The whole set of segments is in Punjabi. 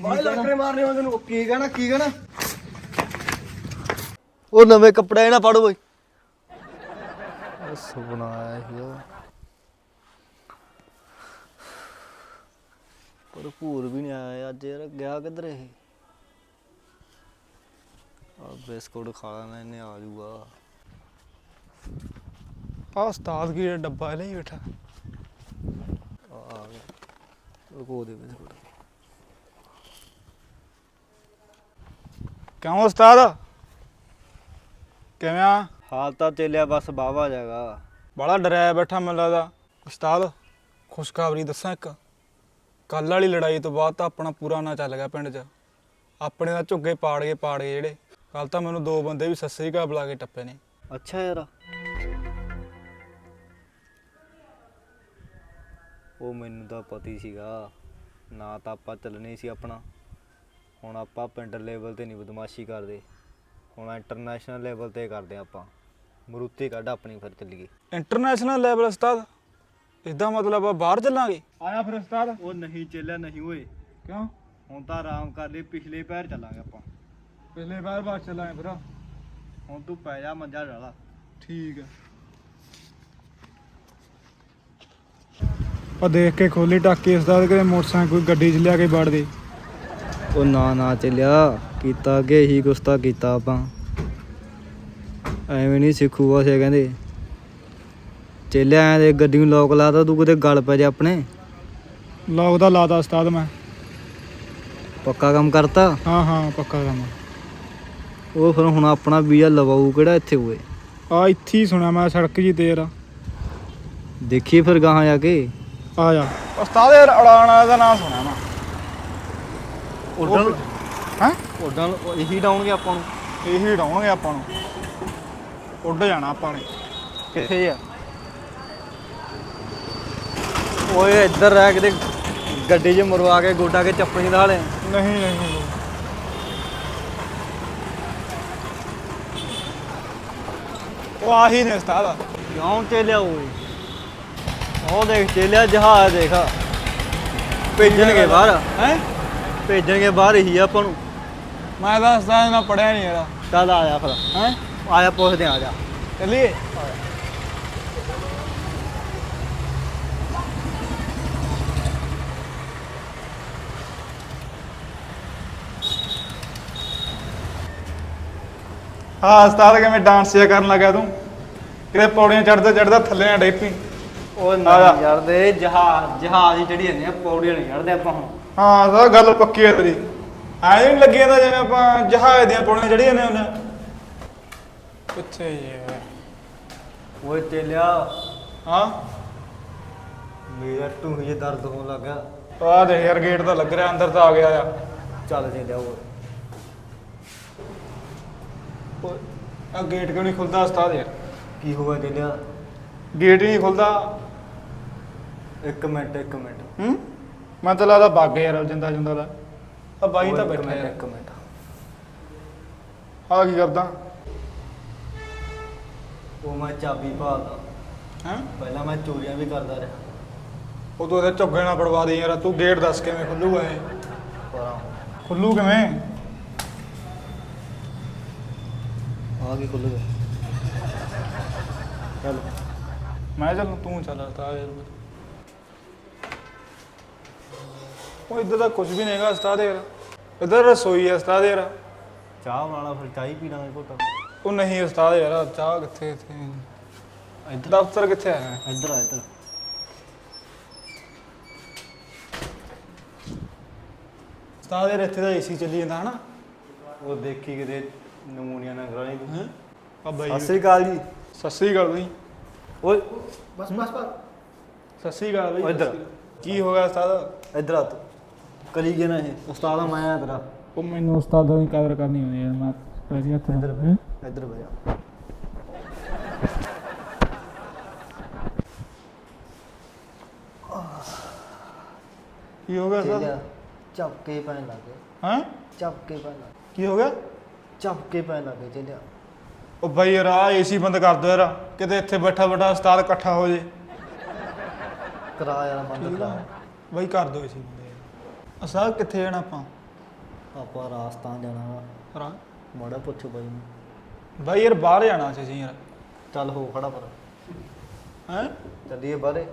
ਬਾਈ ਲੱਕੜੇ ਮਾਰਨੇ ਮੈਂ ਤੈਨੂੰ। ਕੀ ਕਹਿਣਾ ਕੀ ਕਹਿਣਾ? ਉਹ ਨਵੇਂ ਕੱਪੜੇ ਨਾ ਪਾੜੋ ਬਈ। ਸੁਪਨਾ ਆਇਆ ਸੀ ਉਹ। ਪਰ ਭੂਰ ਵੀ ਨਹੀਂ ਆਇਆ ਅੱਜ ਯਾਰ ਗਿਆ ਕਿੱਧਰ ਇਹ? ਆ ਬਿਸਕੁਟ ਖਾ ਲੈਣਾ ਇਹਨੇ ਆ ਜੂਗਾ। ਆ ਉਸਤਾਦ ਕੀ ਡੱਬਾ ਲਈ ਬੈਠਾ। ਆ ਆ ਗਿਆ ਲੁਕੋ ਦੇ ਬਿਸਕੁਟ। ਕਿਉਂ ਉਸਤਾਦ? ਕਿਵੇਂ ਆ? ਹਾਲ ਤਾਂ ਚੱਲਿਆ ਬਸ ਬਾਵਾ ਜਾਗਾ ਬੜਾ ਡਰਿਆ ਬੈਠਾ ਮੈਨੂੰ ਲੱਗਦਾ। ਉਸਤਾਦ ਖੁਸ਼ਖਬਰੀ ਦੱਸਾਂ ਇੱਕ। ਕੱਲ ਵਾਲੀ ਲੜਾਈ ਤੋਂ ਬਾਅਦ ਤਾਂ ਆਪਣਾ ਪੂਰਾ ਨਾ ਚੱਲ ਗਿਆ ਪਿੰਡ 'ਚ। ਆਪਣੇ ਦਾ ਝੁੱਗੇ ਪਾੜ ਗਏ ਪਾੜ ਗਏ ਜਿਹੜੇ। ਕੱਲ ਤਾਂ ਮੈਨੂੰ ਦੋ ਬੰਦੇ ਵੀ ਸੱਸੀ ਘਾ ਬੁਲਾ ਕੇ ਟੱਪੇ ਨੇ। ਅੱਛਾ ਯਾਰ। ਉਹ ਮੈਨੂੰ ਤਾਂ ਪਤਾ ਹੀ ਸੀਗਾ। ਨਾ ਤਾਂ ਆਪਾਂ ਚੱਲਣੇ ਸੀ ਆਪਣਾ। ਹੁਣ ਆਪਾਂ ਪਿੰਡ ਲੈਵਲ ਤੇ ਨਹੀਂ ਬਦਮਾਸ਼ੀ ਕਰਦੇ। ਹੁਣ ਇੰਟਰਨੈਸ਼ਨਲ ਲੈਵਲ ਤੇ ਕਰਦੇ ਆਪਾਂ। ਮਰੂਤੀ ਕੱਢ ਆਪਣੀ ਫਿਰ ਚੱਲੀਏ। ਇੰਟਰਨੈਸ਼ਨਲ ਲੈਵਲ ਉਸਤਾਦ ਇਦਾਂ ਮਤਲਬ ਆ ਬਾਹਰ ਚੱਲਾਂਗੇ? ਆਇਆ ਫਿਰ ਉਸਤਾਦ? ਉਹ ਨਹੀਂ ਚੱਲਿਆ ਨਹੀਂ ਓਏ। ਕਿਉਂ? ਹੁਣ ਤਾਂ ਆਰਾਮ ਕਰ ਲਈ ਪਿਛਲੇ ਪੈਰ ਚੱਲਾਂਗੇ ਆਪਾਂ। ਪਿਛਲੇ ਵਾਰ ਬਾਹਰ ਚੱਲਾਂਗੇ ਫਿਰ। ਹੁਣ ਤੂੰ ਪੈ ਜਾ ਮੰਜਾ ਡਾਲਾ। ਠੀਕ ਹੈ ਆ ਦੇਖ ਕੇ ਖੋਲੀ ਟਾਕੀ ਉਸਤਾਦ ਕਿਤੇ ਮੋਟਰਸਾਈਕਲ ਕੋਈ ਗੱਡੀ 'ਚ ਲਿਆ ਕੇ ਵੜ ਦੇ। ਉਹ ਨਾ ਨਾ ਚੱਲਿਆ। ਕੀਤਾ ਅੱਗੇ ਹੀ ਕੁਛ ਤਾਂ ਕੀਤਾ ਆਪਾਂ। ਐਵੇਂ ਨਹੀਂ ਸਿੱਖੂਗਾ ਸੇ ਕਹਿੰਦੇ। ਚੱਲਿਆ ਐਂ ਦੇ ਗੱਡੀ ਨੂੰ ਲੋਕ ਲਾਤਾ ਤੂੰ ਕਿਤੇ ਗਲ ਪੈ ਜਾ ਆਪਣੇ। ਲੋਕ ਦਾ ਲਾਦਾ ਉਸਤਾਦ ਮੈਂ। ਪੱਕਾ ਕੰਮ ਕਰਤਾ? ਹਾਂ ਹਾਂ ਪੱਕਾ ਕੰਮ। ਉਹ ਫਿਰ ਹੁਣ ਆਪਣਾ ਵੀਜ਼ਾ ਲਵਾਊ ਕਿਹੜਾ ਇੱਥੇ ਹੋਏ ਆ ਇੱਥੇ ਹੀ ਸੁਣਿਆ ਮੈਂ ਸੜਕ ਜੀ ਤੇਰ ਦੇਖੀਏ ਫਿਰ ਗਾਹਾਂ ਜਾ ਕੇ। ਆ ਜਾ। ਉਸਤਾਦ ਯਾਰ ਉਡਾਣ ਵਾਲਾ ਦਾ ਨਾਮ ਸੁਣਿਆ ਮੈਂ। ਉੱਡਣ ਹੈ? ਉੱਡਣ ਇਹੀ ਡਾਉਣਗੇ ਆਪਾਂ ਨੂੰ? ਇਹੀ ਡਾਉਣਗੇ ਆਪਾਂ ਨੂੰ। ਉੱਡ ਜਾਣਾ ਆਪਾਂ ਨੇ। ਕਿੱਥੇ ਆ? ਓਏ ਇੱਧਰ ਰਹਿ ਕਿਤੇ ਗੱਡੀ 'ਚ ਮਰਵਾ ਕੇ ਗੋਡਾ ਕੇ ਚੱਪਲ ਨਹੀਂ ਦਾਲੇ ਨਹੀਂ ਨਹੀਂ ਉਹ ਆਹੀ ਨੇ ਉਸਤਾਦ। ਕਿਉਂ ਚੱਲਿਆ ਓਏ? ਉਹ ਦੇਖ ਚੱਲਿਆ ਜਹਾਜ਼ ਦੇਖ। ਭੇਜਣਗੇ ਬਾਹਰ। ਹੈ? ਭੇਜਣਗੇ ਬਾਹਰ ਹੀ ਆਪਾਂ ਨੂੰ। ਮੈਂ ਤਾਂ ਉਸਤਾਦ ਨਾਲ ਪੜਿਆ ਨਹੀਂ ਯਾਰ ਚੱਲ ਆ ਜਾ ਫਿਰ। ਹੈ? ਆਇਆ ਪੁੱਛਦੇ ਆ ਜਾ। ਚੱਲੀਏ? ਹਾਂ ਉਸਤਾਦ ਕਿਵੇਂ ਡਾਂਸ ਜਿਹਾ ਕਰਨ ਲੱਗਾ ਤੂੰ? ਕਿਤੇ ਪੌੜੀਆਂ ਚੜਦਾ ਚੜਦਾ ਥੱਲੇ ਨਾ ਡੇਪੀ। ਉਹ ਆ ਜਾ। ਨਹੀਂ ਯਾਰ ਦੇ ਜਹਾਜ਼ ਜਹਾਜ਼ ਹੀ ਚੜੀ ਜਾਂਦੇ ਆ ਪੌੜੀਆਂ ਨਹੀਂ ਚੜਦੇ ਆਪਾਂ ਹੁਣ। ਹਾਂ ਤਾਂ ਗੱਲ ਪੱਕੀ ਹੈ ਤੇਰੀ। ਐਂ ਨਹੀਂ ਲੱਗੀ ਜਾਂਦਾ ਜਿਵੇਂ ਆਪਾਂ ਜਹਾਜ਼ ਦੀਆਂ ਪੌੜੀਆਂ ਚੜੀ ਜਾਂਦੇ ਹੁੰਦੇ ਕਿੱਥੇ ਇਹ? ਓਏ ਚੱਲਿਆ ਹਾਂ? ਮੇਰਾ ਢੂਹੀ ਜੇ ਦਰਦ ਹੋਣ ਲੱਗਾ ਆ ਦੇਖ ਯਾਰ ਗੇਟ ਤਾਂ ਲੱਗ ਰਿਹਾ ਅੰਦਰ ਤਾਂ ਆ ਗਿਆ ਆ। ਚੱਲ ਚੱਲਿਆ ਓਏ। ਓਏ, ਆ ਗੇਟ ਕਿਉਂ ਨਹੀਂ ਖੁੱਲਦਾ ਉਸਤਾਦ ਯਾਰ? ਕੀ ਹੋਇਆ ਚੱਲਿਆ ਗੇਟ ਹੀ ਨਹੀਂ ਖੁੱਲਦਾ। ਇੱਕ ਮਿੰਟ ਇੱਕ ਮਿੰਟ। ਹੂੰ? ਮੈਂ ਤਾਂ ਲੱਗਦਾ ਬੱਗ ਯਾਰ ਜਿੰਦਾ ਜਿੰਦਾ ਦਾ। ਆ ਬਾਈ ਤਾਂ ਬੈਠਾ ਮਿੰਟ, ਯਾਰ ਇੱਕ ਮਿੰਟ। ਆ ਕੀ ਕਰਦਾ? ਉਹ ਮੈਂ ਚਾਬੀ ਭਾਲਦਾ। ਹੈ? ਪਹਿਲਾਂ ਮੈਂ ਚੋਰੀਆਂ ਵੀ ਕਰਦਾ ਰਿਹਾ। ਉਹ ਤੂੰ ਇਹਦੇ ਝੁੱਗੇ ਨਾਲ ਪੜਵਾ ਦੇ ਯਾਰ ਤੂੰ ਗੇਟ ਦੱਸ ਕਿਵੇਂ ਖੁੱਲੂਗਾ ਇਹ? ਪਰ ਖੁੱਲੂ ਕਿਵੇਂ? ਆ ਕੀ ਖੁੱਲ ਗਿਆ ਚੱਲ। ਮੈਂ ਚੱਲ ਤੂੰ ਚੱਲ ਉਸਤਾਦ ਯਾਰ ਉਹ ਇੱਧਰ ਤਾਂ ਕੁਝ ਵੀ ਨਹੀਂ ਹੈਗਾ ਉਸਤਾਦ ਯਾਰ। ਇੱਧਰ ਰਸੋਈ ਹੈ ਉਸਤਾਦ ਯਾਰ। ਚਾਹ ਬਣਾ ਲਾ ਫਿਰ ਚਾਹ ਹੀ ਪੀ ਲਾਂਗੇ ਘੁੱਟ। ਉਹ ਨਹੀਂ ਉਸਤਾਦ ਯਾਰ ਚਾਹ ਕਿੱਥੇ ਇੱਥੇ? ਇੱਧਰ। ਦਫ਼ਤਰ ਕਿੱਥੇ ਹੈ? ਇੱਧਰ ਆ ਇੱਧਰ। ਉਸਤਾਦ ਯਾਰ ਇੱਥੇ ਤਾਂ ਏਸੀ ਚੱਲੀ ਜਾਂਦਾ ਹਨਾ? ਉਹ ਦੇਖੀ ਕਿਤੇ ਨਮੂਨੀਆ ਨਾ ਕਰਾਣੀ ਤੂੰ। ਹੈ? ਆ ਬਾਈ ਸਤਿ ਸ੍ਰੀ ਅਕਾਲ ਜੀ। ਸਤਿ ਸ੍ਰੀ ਅਕਾਲ ਬਈ। ਓਏ। ਬਸ ਬਸ ਬਸ। ਸਤਿ ਸ੍ਰੀ ਅਕਾਲ ਬਈ। ਉਹ ਇੱਧਰ। ਕੀ ਹੋ ਗਿਆ ਉਸਤਾਦ ਇੱਧਰ ਆ ਤੂੰ। ਕਰੀ ਗਿਆ ਨਾ ਇਹ। ਉਸਤਾਦ ਆ ਮੈਂ ਆ ਤੇਰਾ। ਉਹ ਮੈਨੂੰ ਉਸਤਾਦਾਂ ਦੀ ਕਦਰ ਕਰਨੀ ਹੁੰਦੀ ਹੈ ਮੈਂ ਪਹਿਲੀ ਹੱਥ ਇੱਧਰ ਹੈਂ? ਇੱਧਰ ਜਾ। ਕੀ ਹੋ ਗਿਆ ਚੱਲਿਆ ਝਪਕੇ ਪੈਣ ਲੱਗੇ ਹਾਂ? ਝਪਕੇ ਪੈਣ ਲੱਗੇ ਕੀ ਹੋ ਗਿਆ? ਝਪਕੇ ਪੈਣ ਲੱਗੇ ਚੱਲਿਆ। ਉਹ ਬਾਈ ਯਾਰ ਆ ਏਸੀ ਬੰਦ ਕਰ ਦੋ ਯਾਰ। ਕਿਤੇ ਇੱਥੇ ਬੈਠਾ ਬੈਠਾ ਉਸਤਾਦ ਇਕੱਠਾ ਹੋ ਜੇ। ਕਰਾ ਯਾਰ ਬੰਦ ਕਰਾ। ਬਾਈ ਕਰ ਦੋ ਏਸੀ ਉਸਤਾਦ ਕਿੱਥੇ ਜਾਣਾ ਆਪਾਂ? ਆਪਾਂ ਰਾਜਸਥਾਨ ਜਾਣਾ ਵਾ। ਰਾਂ ਮਾੜਾ ਪੁੱਛੋ ਬਾਈ ਨੂੰ। ਬਾਈ ਯਾਰ ਬਾਹਰ ਜਾਣਾ ਸੀ ਅਸੀਂ ਯਾਰ। ਚੱਲ ਹੋ ਖੜਾ ਪਰ ਹੈ? ਚੱਲੀਏ ਬਾਹਰੇ।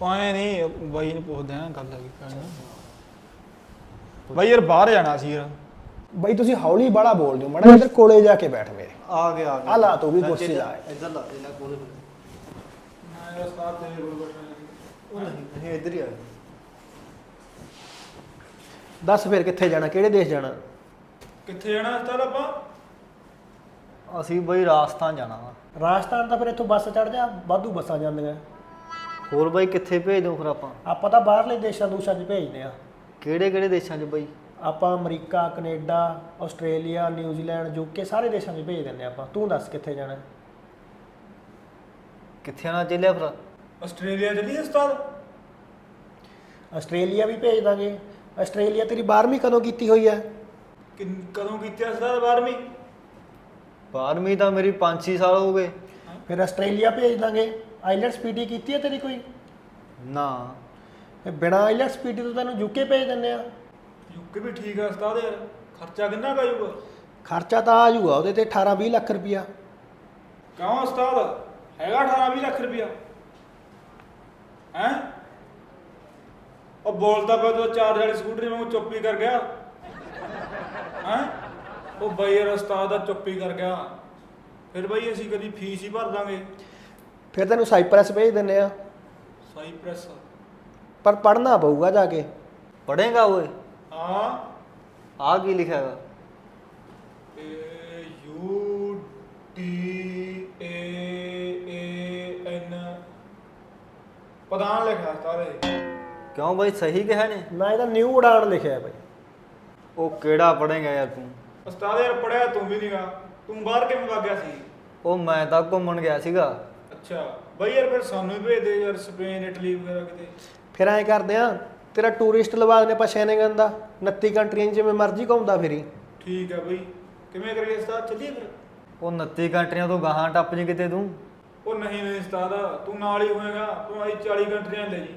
ਪਾਏ ਨਹੀਂ ਬਾਈ ਨੂੰ ਪੁੱਛਦੇ ਆ ਗੱਲ ਹੈਗੀ ਨਾਲ। ਬਾਈ ਯਾਰ ਬਾਹਰ ਜਾਣਾ ਸੀ ਯਾਰ। ਬਾਈ ਤੁਸੀਂ ਹੌਲੀ ਬੜਾ ਬੋਲਦੇ ਹੋ ਮੜਾ ਇੱਧਰ ਕੋਲੇ ਜਾ ਕੇ ਬੈਠ ਮੇਰੇ। ਆ ਗਿਆ ਆ ਆ ਲਾ ਤੂੰ ਵੀ ਕੁਰਸੀ ਲਾ। ਇੱਧਰ ਲਾ ਦੇ ਲੈ ਕੋਲੇ ਮੈਂ ਯਾਰ ਸਾਥ ਤੇਰੇ ਕੋਲ ਬੈਠਣਾ ਉਹ ਨਹੀਂ ਅਸੀਂ ਇੱਧਰ ਹੀ ਆ। ਗਏ ਦੱਸ ਫਿਰ ਕਿੱਥੇ ਜਾਣਾ ਕਿਹੜੇ ਦੇਸ਼ ਜਾਣਾ? ਕਿੱਥੇ ਜਾਣਾ ਚੱਲ ਆਪਾਂ? ਅਸੀਂ ਬਈ ਰਾਜਸਥਾਨ ਜਾਣਾ ਵਾ। ਰਾਜਸਥਾਨ ਤਾਂ ਫਿਰ ਇੱਥੋਂ ਬੱਸ ਚੜ ਜਾ ਵਾਧੂ ਬੱਸਾਂ ਜਾਂਦੀਆਂ। ਹੋਰ ਬਾਈ ਕਿੱਥੇ ਭੇਜ ਦੋ ਫਿਰ ਆਪਾਂ? ਆਪਾਂ ਤਾਂ ਬਾਹਰਲੇ ਦੇਸ਼ਾਂ ਦੂਸ਼ਾਂ 'ਚ ਭੇਜਦੇ ਆ। ਕਿਹੜੇ ਕਿਹੜੇ ਦੇਸ਼ਾਂ 'ਚ ਬਈ? ਆਪਾਂ America Canada Australia New Zealand UK ਸਾਰੇ ਦੇਸ਼ਾਂ 'ਚ ਭੇਜ ਦਿੰਦੇ ਆਪਾਂ। ਤੂੰ ਦੱਸ ਕਿੱਥੇ ਜਾਣਾ? ਕਿੱਥੇ ਆਣਾ ਚੱਲਿਆ ਫਿਰ। ਆਸਟ੍ਰੇਲੀਆ ਚੱਲੀਏ ਉਸਤਾਦ ਆਸਟ੍ਰੇਲੀਆ ਵੀ ਭੇਜ ਦਾਂਗੇ। ਆਸਟ੍ਰੇਲੀਆ ਤੇਰੀ 12ਵੀਂ ਕਦੋਂ ਕੀਤੀ ਹੋਈ ਹੈ? ਕਿੰਨ- ਕਦੋਂ ਕੀਤੀ ਉਸਤਾਦ 12ਵੀਂ 12ਵੀਂ ਤਾਂ ਮੇਰੀ 5-6 ਸਾਲ ਹੋ ਗਏ। ਫਿਰ ਆਸਟ੍ਰੇਲੀਆ ਭੇਜ ਦਾਂਗੇ। ਆਈਲੈਟਸ ਪੀਟੀ ਕੀਤੀ ਹੈ ਤੇਰੀ ਕੋਈ? ਨਾ। ਫਿਰ ਬਿਨਾ ਆਈਲੈਟਸ ਪੀਟੀ ਤੋਂ ਤੈਨੂੰ ਯੂਕੇ ਭੇਜ ਦਿੰਦੇ ਆ। ਯੂਕੇ ਵੀ ਠੀਕ ਆ ਉਸਤਾਦ ਯਾਰ। ਖਰਚਾ ਕਿੰਨਾ ਕੁ ਆਜੂਗਾ ਖਰਚਾ ਤਾਂ ਆ ਜਾਊਗਾ ਉਹਦੇ ਤੇ 18 20 ਲੱਖ ਰੁਪਇਆ। ਕਿਉਂ ਉਸਤਾਦ? ਹੈਗਾ 18 20 ਲੱਖ ਰੁਪਇਆ। ਹੈ? ਉਹ ਬੋਲਦਾ ਪਿਆ ਤੂੰ ਚਾਰ ਵਾਲੀ ਸਕੂਟਰੀ ਵਾਂਗੂ ਚੁੱਪੀ ਕਰ ਗਿਆ। ਹੈ? ਉਹ ਬਈ ਯਾਰ ਉਸਤਾਦ ਦਾ ਚੁੱਪੀ ਕਰ ਗਿਆ। ਫਿਰ ਬਈ ਅਸੀਂ ਕਦੀ ਫੀਸ ਹੀ ਭਰ ਦਾਂਗੇ। ਫਿਰ ਤੈਨੂੰ ਸਾਈਪ੍ਰੈਸ ਭੇਜ ਦਿੰਦੇ ਆ। ਸਾਈਪ੍ਰੈਸ? ਪਰ ਪੜ੍ਹਨਾ ਪਊਗਾ ਜਾ ਕੇ। ਪੜੇਗਾ ਓਏ। ਹਾਂ। ਆ ਕੀ ਲਿਖਿਆ ਹੈਗਾ ਯੂ ਟੀ ਏ ਏ ਐਨ ਪਦਾਨ ਲਿਖਿਆ ਸਾਰੇ। ਕਿਉਂ ਬਾਈ ਸਹੀ ਕਿਹਾ ਨੇ? ਨਾ ਇਹਦਾ ਨਿਊ ਉਡਾਨ ਲਿਖਿਆ ਬਾਈ। ਉਹ ਕਿਹੜਾ ਪੜੇਗਾ ਯਾਰ ਤੂੰ? ਉਸਤਾਦ ਯਾਰ ਪੜਿਆ ਤੂੰ ਵੀ ਨਹੀਂਗਾ ਤੂੰ ਬਾਹਰ ਕਿਵੇਂ ਵਗ ਗਿਆ ਸੀ? ਉਹ ਮੈਂ ਤਾਂ ਘੁੰਮਣ ਗਿਆ ਸੀਗਾ। ਅੱਛਾ। ਬਈ ਯਾਰ ਫਿਰ ਸਾਨੂੰ ਵੀ ਭੇਜ ਦੇ ਯਾਰ ਸਪੇਨ ਇਟਲੀ ਵਗੈਰਾ ਕਿਤੇ। ਫਿਰ ਐਂ ਕਰਦੇ ਆ ਤੇਰਾ ਟੂਰਿਸਟ ਲਵਾ ਦਿੰਦੇ ਆਪਾਂ ਸ਼ੈਨਗਨ ਦਾ। 29 ਕੰਟਰੀਆਂ 'ਚ ਜਿਵੇਂ ਮਰਜ਼ੀ ਘੁੰਮਦਾ ਫਿਰੀ। ਠੀਕ ਆ ਬਈ। ਕਿਵੇਂ ਕਰੀਏ ਉਸਤਾਦ? ਚੱਲੀਏ ਫਿਰ। ਉਹ 29 ਕੰਟਰੀਆਂ ਤੋਂ ਗਾਹਾਂ ਟੱਪ ਜੀ ਕਿਤੇ ਤੂੰ। ਉਹ ਨਹੀਂ ਨਹੀਂ ਉਸਤਾਦ ਤੂੰ ਨਾਲ ਹੀ ਹੋਏਗਾ। ਤੂੰ ਆਈ 40 ਕੰਟਰੀਆਂ ਲੈ ਜੀ।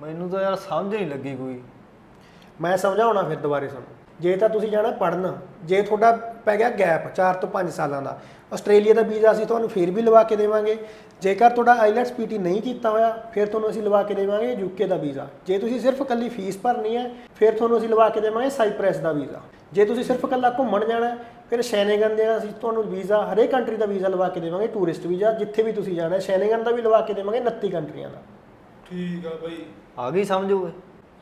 ਮੈਨੂੰ ਤਾਂ ਯਾਰ ਸਮਝ ਨਹੀਂ ਲੱਗੀ ਕੋਈ। ਮੈਂ ਸਮਝਾਉਣਾ ਫਿਰ ਦੁਬਾਰੇ ਸੁਣ ਜੇ ਤਾਂ ਤੁਸੀਂ ਜਾਣਾ ਪੜਨ ਜੇ ਤੁਹਾਡਾ ਪੈ ਗਿਆ ਗੈਪ 4 ਤੋਂ 5 ਸਾਲਾਂ ਦਾ, ਆਸਟ੍ਰੇਲੀਆ ਦਾ ਵੀਜ਼ਾ ਅਸੀਂ ਤੁਹਾਨੂੰ ਫਿਰ ਵੀ ਲਵਾ ਕੇ ਦੇਵਾਂਗੇ। ਜੇਕਰ ਤੁਹਾਡਾ ਆਈਲੈਟਸ ਪੀਟੀ ਨਹੀਂ ਕੀਤਾ ਹੋਇਆ, ਫਿਰ ਤੁਹਾਨੂੰ ਅਸੀਂ ਲਵਾ ਕੇ ਦੇਵਾਂਗੇ ਯੂਕੇ ਦਾ ਵੀਜ਼ਾ। ਜੇ ਤੁਸੀਂ ਸਿਰਫ ਇਕੱਲੀ ਫੀਸ ਭਰਨੀ ਹੈ, ਫਿਰ ਤੁਹਾਨੂੰ ਅਸੀਂ ਲਵਾ ਕੇ ਦੇਵਾਂਗੇ ਸਾਈਪ੍ਰੈਸ ਦਾ ਵੀਜ਼ਾ। ਜੇ ਤੁਸੀਂ ਸਿਰਫ ਇਕੱਲਾ ਘੁੰਮਣ ਜਾਣਾ ਫਿਰ ਸ਼ੈਨਗਨ ਦੇ ਅਸੀਂ ਤੁਹਾਨੂੰ ਵੀਜ਼ਾ, ਹਰੇਕ ਕੰਟਰੀ ਦਾ ਵੀਜ਼ਾ ਲਵਾ ਕੇ ਦੇਵਾਂਗੇ ਟੂਰਿਸਟ ਵੀਜ਼ਾ, ਜਿੱਥੇ ਵੀ ਤੁਸੀਂ ਜਾਣਾ ਹੈ, ਸ਼ੈਨਗਨ ਦਾ ਵੀ ਲਵਾ ਕੇ ਦੇਵਾਂਗੇ 29 ਕੰਟਰੀਆਂ ਦਾ। ਠੀਕ ਆ ਬਈ। ਆ ਗਈ ਸਮਝ ਓਏ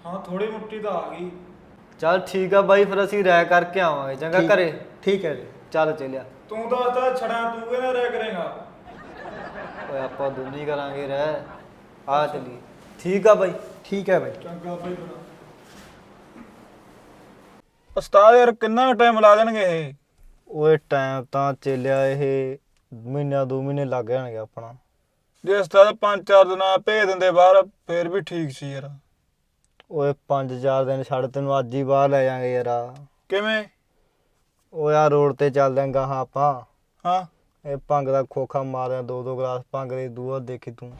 ਹਾਂ ਥੋੜੀ ਮੁੱਟੀ ਤਾਂ ਆ ਗਈ। ਚੱਲ ਠੀਕ ਆ ਬਾਈ ਫਿਰ ਅਸੀਂ ਰਾਇ ਕਰਕੇ ਆਵਾਂਗੇ ਚੰਗਾ ਠੀਕ- ਘਰੇ? ਠੀਕ ਹੈ ਜੀ। ਚੱਲ ਚੱਲਿਆ। ਤੂੰ ਤਾਂ ਉਸਤਾਦ ਛੜਾ ਤੂੰ ਕਿਹਦਾ ਰਹਿ ਕਰੇਗਾ? ਓਏ ਆਪਾਂ ਦੋਨੇ ਹੀ ਕਰਾਂਗੇ ਰਹਿ ਆ ਚੱਲੀਏ। ਠੀਕ ਆ ਬਾਈ। ਠੀਕ ਹੈ ਬਾਈ। ਚੰਗਾ ਬਈ ਬਣਾ ਉਸਤਾਦ ਯਾਰ ਕਿੰਨਾ ਟਾਈਮ ਲਾ ਦੇਣਗੇ ਇਹ? ਓਏ ਟਾਈਮ ਤਾਂ ਚੱਲਿਆ ਇਹ ਮਹੀਨਾ ਦੋ ਮਹੀਨੇ ਲੱਗ ਜਾਣਗੇ ਆਪਣਾ। ਜੇ ਉਸਤਾਦ ਪੰਜ ਚਾਰ ਦਿਨਾਂ ਭੇਜ ਦਿੰਦੇ ਬਾਹਰ ਫੇਰ ਵੀ ਠੀਕ ਸੀ ਯਾਰ। ਓਏ 5-4 ਦਿਨ ਛੱਡ ਤੈਨੂੰ ਅੱਜ ਹੀ ਬਾਹਰ ਲੈ ਜਾਾਂਗੇ ਯਾਰ। ਕਿਵੇਂ? ਓਏ ਆ ਰੋਡ ਤੇ ਚੱਲ ਜਾਂਗਾ ਹਾਂ ਆਪਾਂ। ਹਾਂ। ਇਹ ਭੰਗ ਦਾ ਖੋਖਾ ਮਾਰਿਆ ਦੋ ਦੋ ਗਲਾਸ ਭੰਗ ਦੇ ਦੂਆ ਦੇਖੀ ਤੂੰ।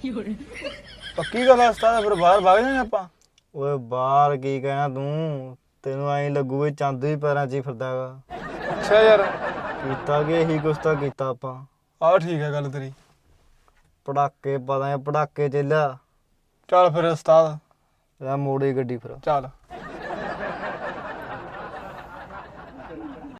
ਪੱਕੀ ਗੱਲ ਹੈ ਉਸਤਾਦ ਫਿਰ ਬਾਹਰ ਵਗ ਜਾਣਾ ਆਪਾਂ। ਓਏ ਬਾਹਰ ਕੀ ਕਹਿਣਾ ਤੂੰ? ਤੈਨੂੰ ਐਂ ਲੱਗੂ ਵੀ ਚੰਦ ਵੀ ਪੈਰਾਂ 'ਚ ਹੀ ਫਿਰਦਾ ਹੈਗਾ। ਅੱਛਾ ਯਾਰ। ਕੀਤਾ ਕਿ ਇਹੀ ਕੁਛ ਤਾਂ ਕੀਤਾ ਆਪਾਂ। ਆਹ ਠੀਕ ਹੈ ਗੱਲ ਤੇਰੀ। ਪੜਾਕੇ ਪਤਾ ਹੈ ਪੜਾਕੇ ਚੱਲਿਆ ਚੱਲ ਫਿਰ ਉਸਤਾਦ। ਇਹ ਮੋੜੀ ਗੱਡੀ ਫਿਰ। ਚੱਲ।